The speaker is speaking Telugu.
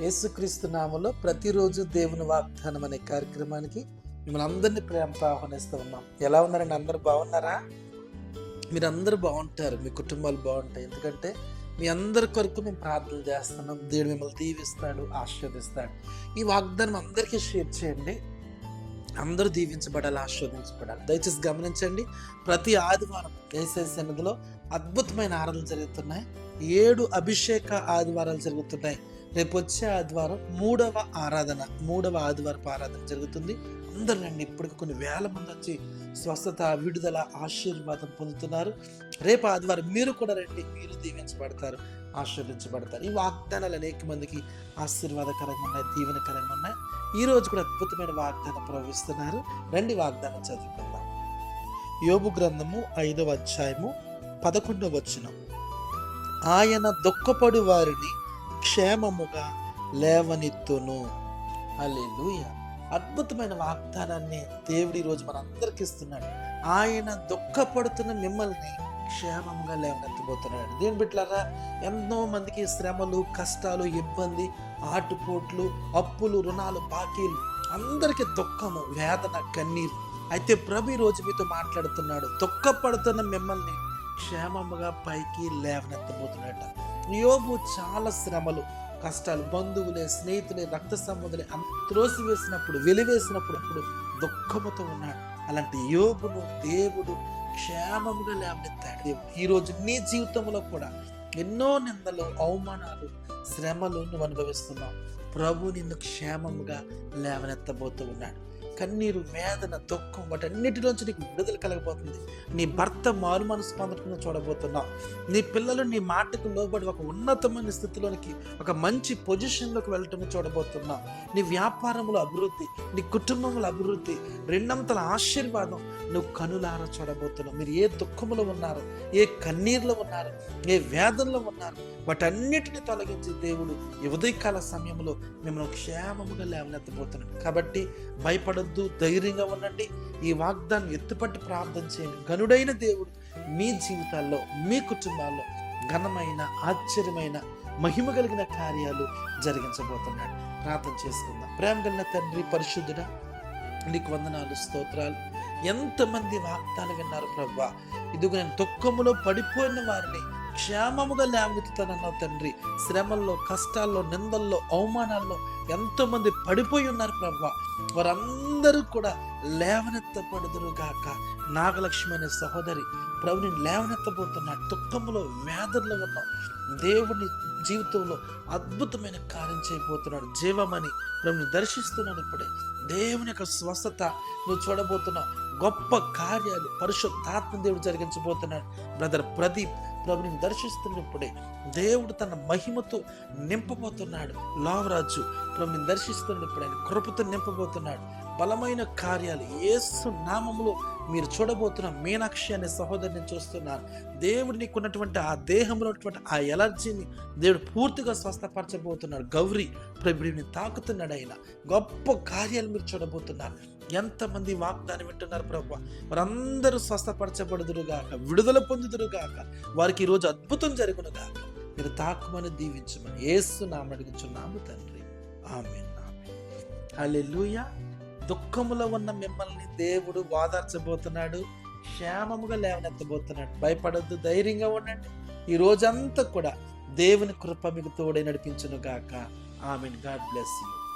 యేసుక్రీస్తు నామంలో ప్రతిరోజు దేవుని వాగ్దానం అనే కార్యక్రమానికి మిమ్మల్ని అందరినీ ప్రేమతో ఆహ్వానిస్తూ ఉన్నాం. ఎలా ఉన్నారండి? అందరూ బాగున్నారా? మీరు అందరూ బాగుంటారు. మీ కుటుంబాలు బాగుంటాయి. ఎందుకంటే మీ అందరి కొరకు మేము ప్రార్థన చేస్తున్నాం. దేవుడు మిమ్మల్ని దీవిస్తాడు ఆశీర్వదిస్తాడు. ఈ వాగ్దానం అందరికీ షేర్ చేయండి. అందరూ దీవించబడాలి ఆశీర్వదించబడాలి. దయచేసి గమనించండి. ప్రతి ఆదివారం ఏసై సన్నిధిలో అద్భుతమైన ఆరాధనలు జరుగుతున్నాయి. ఏడు అభిషేక ఆదివారాలు జరుగుతున్నాయి. రేపు వచ్చే ఆదివారం మూడవ ఆరాధన మూడవ ఆదివారపు ఆరాధన జరుగుతుంది. అందరూ రండి ఇప్పటికి కొన్ని వేల మంది వచ్చి స్వస్థత విడుదల ఆశీర్వాదం పొందుతున్నారు. రేపు ఆదివారం మీరు కూడా రండి మీరు దీవించబడతారు ఆశీర్వించబడతారు ఈ వాగ్దానాలు అనేక మందికి ఆశీర్వాదకరంగా ఉన్నాయి దీవెనకరంగా ఉన్నాయి. ఈ రోజు కూడా అద్భుతమైన వాగ్దానం ప్రవహిస్తున్నారు. రండి వాగ్దానం చదువుకుందాం. యోబు గ్రంథము ఐదవ అధ్యాయము పదకొండవ వచనం. ఆయన దుఃఖపడు వారిని క్షేమముగా లేవనెత్తును. హల్లెలూయ. అద్భుతమైన వాగ్దానాన్ని దేవుడి రోజు మనందరికి ఇస్తున్నాడు. ఆయన దుఃఖపడుతున్న మిమ్మల్ని క్షేమంగా లేవనెత్తబోతున్నాడు. దీని బిట్లారా ఎంతో మందికి శ్రమలు కష్టాలు ఇబ్బంది ఆటుపోట్లు అప్పులు రుణాలు బాకీలు అందరికీ దుఃఖము వేదన కన్నీరు. అయితే ప్రభు ఈరోజు రోజు మీతో మాట్లాడుతున్నాడు. దుఃఖపడుతున్న మిమ్మల్ని క్షేమముగా పైకి లేవనెత్తబోతున్నాడు యోబు చాలా శ్రమలు కష్టాలు బంధువులే స్నేహితులే రక్త సంబంధులే త్రోసివేసినప్పుడు వెలివేసినప్పుడు అప్పుడు దుఃఖముతో ఉన్నాడు. అలాంటి యోగును దేవుడు క్షేమముగా లేవనెత్తాడు. ఈ రోజు నీ జీవితంలో కూడా ఎన్నో నిందలు అవమానాలు శ్రమలు నువ్వు అనుభవిస్తున్నావు. ప్రభు నిన్ను క్షేమముగా లేవనెత్తబోతూ ఉన్నాడు. కన్నీరు వేదన దుఃఖం వాటన్నిటిలోంచి నీకు విడుదల కలగబోతుంది. నీ భర్త మారు మనసు పొందకుండా చూడబోతున్నావు నీ పిల్లలు నీ మాటకు లోబడి ఒక ఉన్నతమైన స్థితిలోనికి ఒక మంచి పొజిషన్లోకి వెళ్ళటం చూడబోతున్నావు నీ వ్యాపారంలో అభివృద్ధి నీ కుటుంబంలో అభివృద్ధి రెండంతల ఆశీర్వాదం నువ్వు కనులారా చూడబోతున్నావు మీరు ఏ దుఃఖంలో ఉన్నారు ఏ కన్నీరులో ఉన్నారు ఏ వేదనలో ఉన్నారు వాటన్నిటిని తొలగించే దేవుడు ఈ ఉదయకాల సమయంలో మిమ్మల్ని క్షేమముగా లేవనెత్తబోతున్నాడు. కాబట్టి భయపడదు భయపడొద్దు ధైర్యంగా ఉండండి. ఈ వాగ్దాన్ని ఎత్తుపట్టి ప్రార్థన చేయండి. గనుడైన దేవుడు మీ జీవితాల్లో మీ కుటుంబాల్లో ఘనమైన ఆశ్చర్యమైన మహిమ కలిగిన కార్యాలు జరిగించబోతున్నాడు ప్రార్థన చేసుకుందాం. ప్రేమ కలిగిన తండ్రి పరిశుద్ధుడా నీకు వందనాలు స్తోత్రాలు. ఎంతమంది వాగ్దాలు విన్నారు ప్రభా. ఇదిగో నేను దుఃఖములో పడిపోయిన వారిని క్షేమముగా లేవనెత్తుతానన్నావు తండ్రి. శ్రమల్లో కష్టాల్లో నిందల్లో అవమానాల్లో ఎంతో మంది పడిపోయి ఉన్నారు ప్రభా. వారందరూ కూడా లేవనెత్తపడుదురు గాక. నాగలక్ష్మి అనే సహోదరి ప్రభుని లేవనెత్తబోతున్నాడు. దుఃఖంలో వ్యాధుల్లో ఉన్న దేవుని జీవితంలో అద్భుతమైన కార్యం చేయబోతున్నాడు. జీవమని ప్రభుని దర్శిస్తున్నాను ఇప్పుడే. దేవుని యొక్క స్వస్థత నువ్వు చూడబోతున్నావు. గొప్ప కార్యాలు పరిశుద్ధాత్మ దేవుడు జరిగించబోతున్నాడు. బ్రదర్ ప్రదీప్ ప్రభుని దర్శిస్తున్నప్పుడే దేవుడు తన మహిమతో నింపబోతున్నాడు. లావరాజు ప్రభుని దర్శిస్తున్నప్పుడు ఆయన కృపతో నింపబోతున్నాడు. బలమైన కార్యాలు ఏసు నామములో మీరు చూడబోతున్న మీనాక్షి అనే సహోదరిని చూస్తున్నారు. దేవుడు నీకున్నటువంటి ఆ దేహంలో ఉన్నటువంటి ఆ ఎలర్జీని దేవుడు పూర్తిగా స్వస్థపరచబోతున్నాడు. గౌరీ ప్రభుడిని తాకుతున్నాడు ఆయన. గొప్ప కార్యాలు మీరు చూడబోతున్నారు. ఎంతమంది వాగ్దానం వింటున్నారు ప్రభు. వారందరూ స్వస్థపరచబడుదురుగాక విడుదల పొందుదురుగాక వారికి ఈరోజు అద్భుతం జరుగునుగాక మీరు తాకుమని దీవించమని ఏసు నామని తండ్రి. ఆమె అల్లెలుయా దుఃఖములో ఉన్న మిమ్మల్ని దేవుడు వాదార్చబోతున్నాడు క్షేమముగా లేవనెత్తబోతున్నాడు. భయపడొద్దు ధైర్యంగా ఉండండి. ఈ రోజంతా కూడా దేవుని కృప మీకు తోడై నడిపించును గాక. ఆమెన్. God bless you.